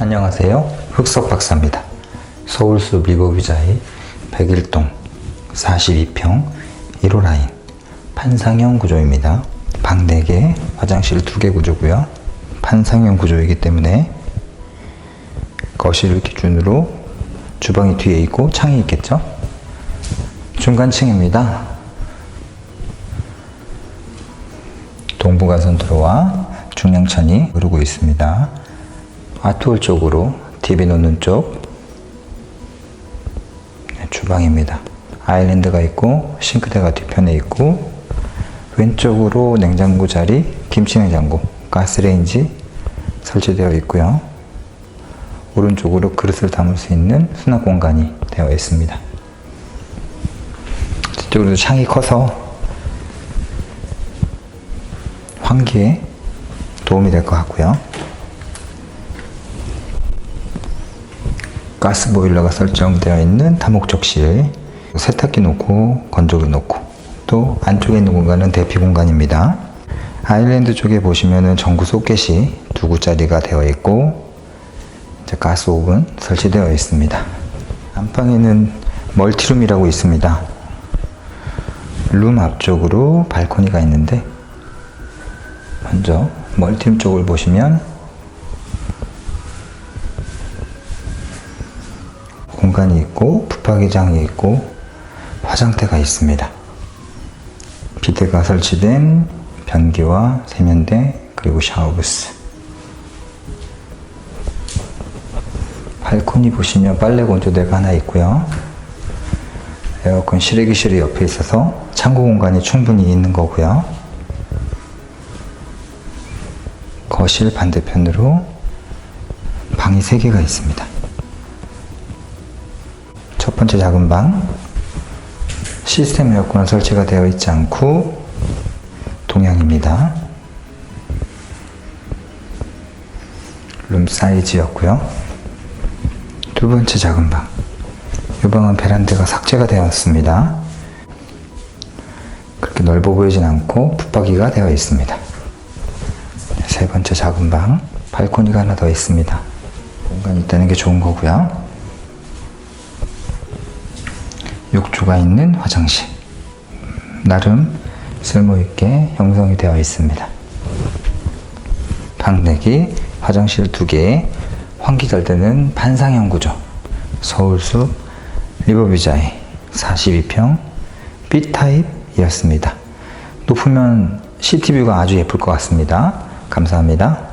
안녕하세요. 흑석 박사입니다. 서울숲 리버비자의 101동 42평 1호 라인 판상형 구조입니다. 방 4개, 화장실 2개 구조고요. 판상형 구조이기 때문에 거실을 기준으로 주방이 뒤에 있고 창이 있겠죠? 중간층입니다. 동부가선 들어와 중량천이 흐르고 있습니다. 아트홀 쪽으로 TV 놓는 쪽 네, 주방입니다. 아일랜드가 있고 싱크대가 뒤편에 있고 왼쪽으로 냉장고 자리, 김치 냉장고, 가스레인지 설치되어 있고요. 오른쪽으로 그릇을 담을 수 있는 수납 공간이 되어 있습니다. 뒤쪽으로 창이 커서 환기에 도움이 될 것 같고요. 가스 보일러가 설정되어 있는 다목적실, 세탁기 놓고 건조기 놓고 또 안쪽에 있는 공간은 대피 공간입니다. 아일랜드 쪽에 보시면은 전구 소켓이 두 구짜리가 되어 있고 이제 가스 오븐 설치되어 있습니다. 안방에는 멀티룸이라고 있습니다. 룸 앞쪽으로 발코니가 있는데 먼저 멀티룸 쪽을 보시면 공간이 있고 붙박이장이 있고 화장대가 있습니다. 비데가 설치된 변기와 세면대 그리고 샤워부스 발코니 보시면 빨래 건조대가 하나 있고요. 에어컨 실외기실이 옆에 있어서 창고 공간이 충분히 있는 거고요. 거실 반대편으로 방이 3개가 있습니다. 첫 번째 작은 방 시스템 에어컨은 설치가 되어 있지 않고 동향입니다. 룸 사이즈였고요. 두 번째 작은 방. 이 방은 베란다가 삭제가 되었습니다. 그렇게 넓어 보이진 않고 붙박이가 되어 있습니다. 세 번째 작은 방. 발코니가 하나 더 있습니다. 공간이 있다는 게 좋은 거고요. 욕조가 있는 화장실. 나름 쓸모있게 형성이 되어 있습니다. 방 4개, 화장실 2개, 환기 잘 되는 판상형 구조. 서울숲 리버비자이 42평 B타입이었습니다. 높으면 시티뷰가 아주 예쁠 것 같습니다. 감사합니다.